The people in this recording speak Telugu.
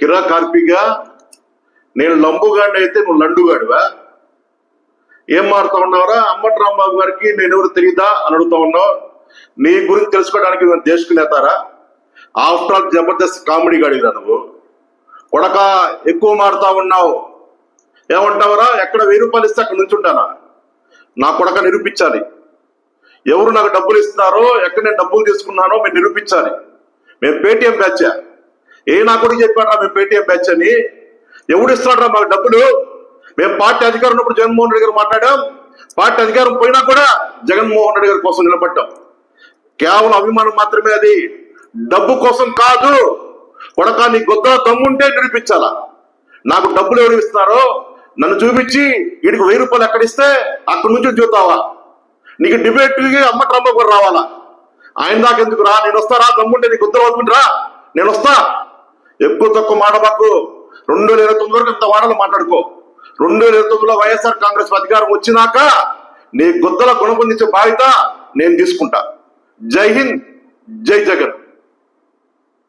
కిరా కార్పిగా? నేను లంబుగాడి అయితే నువ్వు లండుగాడివా? ఏం మారుతా ఉన్నావురా? అమ్మటి రాంబాబు గారికి నేను ఎవరు తెలియదా అని అడుగుతా ఉన్నావు. నీ గురించి తెలుసుకోవడానికి నేను దేశకునేతారా ఆఫ్టర్ ఆల్ జబర్దస్త్ కామెడీ గాడిరా నువ్వు. కొడక ఎక్కువ మారుతా ఉన్నావు. ఏమంటావరా? ఎక్కడ వెయ్యి రూపాయలు ఇస్తే అక్కడ నుంచుంటానా? నా కొడక నిరూపించాలి. ఎవరు నాకు డబ్బులు ఇస్తున్నారో ఎక్కడ నేను డబ్బులు తీసుకున్నానో మీరు నిరూపించాలి. మేము పేటిఎం బ్యాచ్ ఏ నా కొడుకు చెప్పారా మేము పేటీఎం బ్యాచ్ అని? ఎవడు ఇస్తున్నాడు మాకు డబ్బులు? మేము పార్టీ అధికారం ఉన్నప్పుడు జగన్మోహన్ రెడ్డి గారు మాట్లాడాం. పార్టీ అధికారం పోయినా కూడా జగన్మోహన్ రెడ్డి గారి కోసం నిలబడ్డాం. కేవలం అభిమానం మాత్రమే అది. డబ్బు కోసం కాదు. కొడక నీ గొద్ద దమ్ముంటే నిరూపించాలా? నాకు డబ్బులు ఎవరు ఇస్తున్నారో నన్ను చూపించి వీడికి వెయ్యి రూపాయలు ఎక్కడ ఇస్తే అక్కడి నుంచి చూస్తావా? నీకు డిబేట్ అమ్మ ట్రంప్ కూడా రావాలా? ఆయన దాకా ఎందుకు రా? నేను వస్తారా దమ్ముంటే నీకు ఉత్తరం అవుతుందిరా నేను వస్తా. ఎక్కువ తక్కువ మాటబాకు రెండు వేల ఇరవై తొమ్మిది వరకు ఇంత వాడలు మాట్లాడుకో. రెండు వేల ఇరవై తొమ్మిదిలో వైఎస్ఆర్ కాంగ్రెస్ అధికారం వచ్చినాక నీ గుద్దల గుణపొందించే బాధ్యత నేను తీసుకుంటా. జై హింద్ జై జగన్.